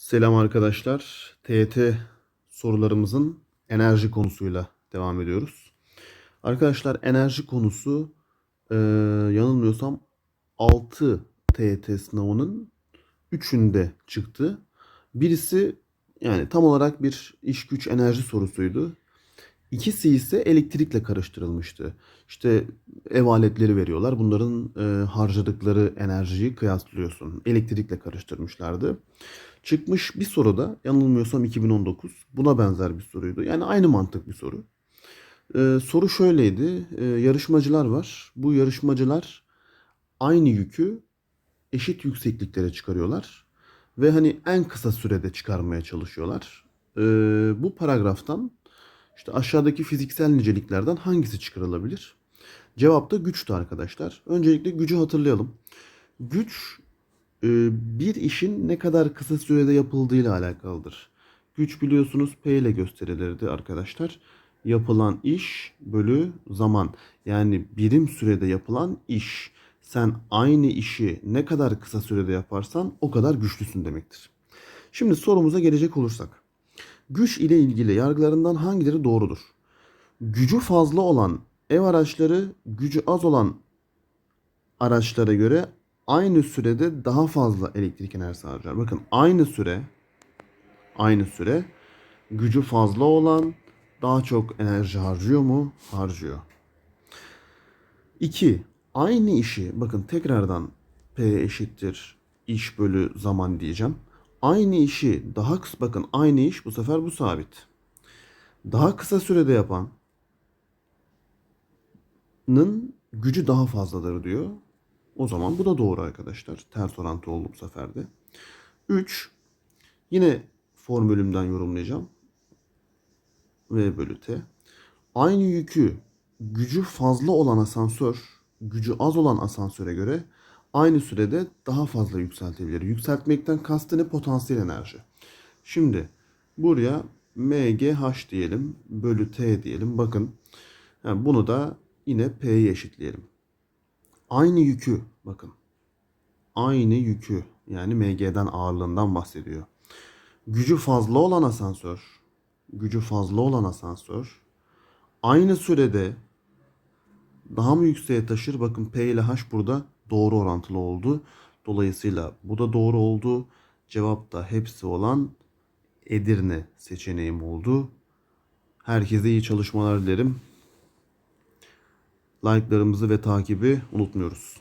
Selam arkadaşlar. TYT sorularımızın enerji konusuyla devam ediyoruz. Arkadaşlar enerji konusu eee, yanılmıyorsam 6 TYT sınavının 3'ünde çıktı. Birisi yani tam olarak bir iş güç enerji sorusuydu. İkisi ise elektrikle karıştırılmıştı. İşte ev aletleri veriyorlar. Bunların e, harcadıkları enerjiyi kıyaslıyorsun. Elektrikle karıştırmışlardı. Çıkmış bir soruda yanılmıyorsam 2019 buna benzer bir soruydu. Yani aynı mantık bir soru. E, soru şöyleydi. E, yarışmacılar var. Bu yarışmacılar aynı yükü eşit yüksekliklere çıkarıyorlar. Ve hani en kısa sürede çıkarmaya çalışıyorlar. E, bu paragraftan işte aşağıdaki fiziksel niceliklerden hangisi çıkarılabilir? Cevap da güçtü arkadaşlar. Öncelikle gücü hatırlayalım. Güç e, bir işin ne kadar kısa sürede yapıldığıyla alakalıdır. Güç biliyorsunuz P ile gösterilirdi arkadaşlar. Yapılan iş bölü zaman. Yani birim sürede yapılan iş. Sen aynı işi ne kadar kısa sürede yaparsan o kadar güçlüsün demektir. Şimdi sorumuza gelecek olursak. Güç ile ilgili yargılarından hangileri doğrudur? Gücü fazla olan ev araçları gücü az olan araçlara göre aynı sürede daha fazla elektrik enerjisi harcar. Bakın aynı süre aynı süre gücü fazla olan daha çok enerji harcıyor mu? Harcıyor. 2. Aynı işi bakın tekrardan P eşittir iş bölü zaman diyeceğim. Aynı işi daha kısa bakın aynı iş bu sefer bu sabit. Daha kısa sürede yapanın gücü daha fazladır diyor. O zaman bu da doğru arkadaşlar. Ters orantı oldu bu sefer de. 3. Yine formülümden yorumlayacağım. V bölü T. Aynı yükü gücü fazla olan asansör, gücü az olan asansöre göre aynı sürede daha fazla yükseltebilir. Yükseltmekten kastı ne? Potansiyel enerji. Şimdi buraya MGH diyelim, bölü T diyelim. Bakın yani bunu da yine P'ye eşitleyelim. Aynı yükü bakın. Aynı yükü yani MG'den ağırlığından bahsediyor. Gücü fazla olan asansör, gücü fazla olan asansör aynı sürede daha mı yükseğe taşır? Bakın P ile H burada doğru orantılı oldu. Dolayısıyla bu da doğru oldu. Cevap da hepsi olan Edirne seçeneğim oldu. Herkese iyi çalışmalar dilerim. Like'larımızı ve takibi unutmuyoruz.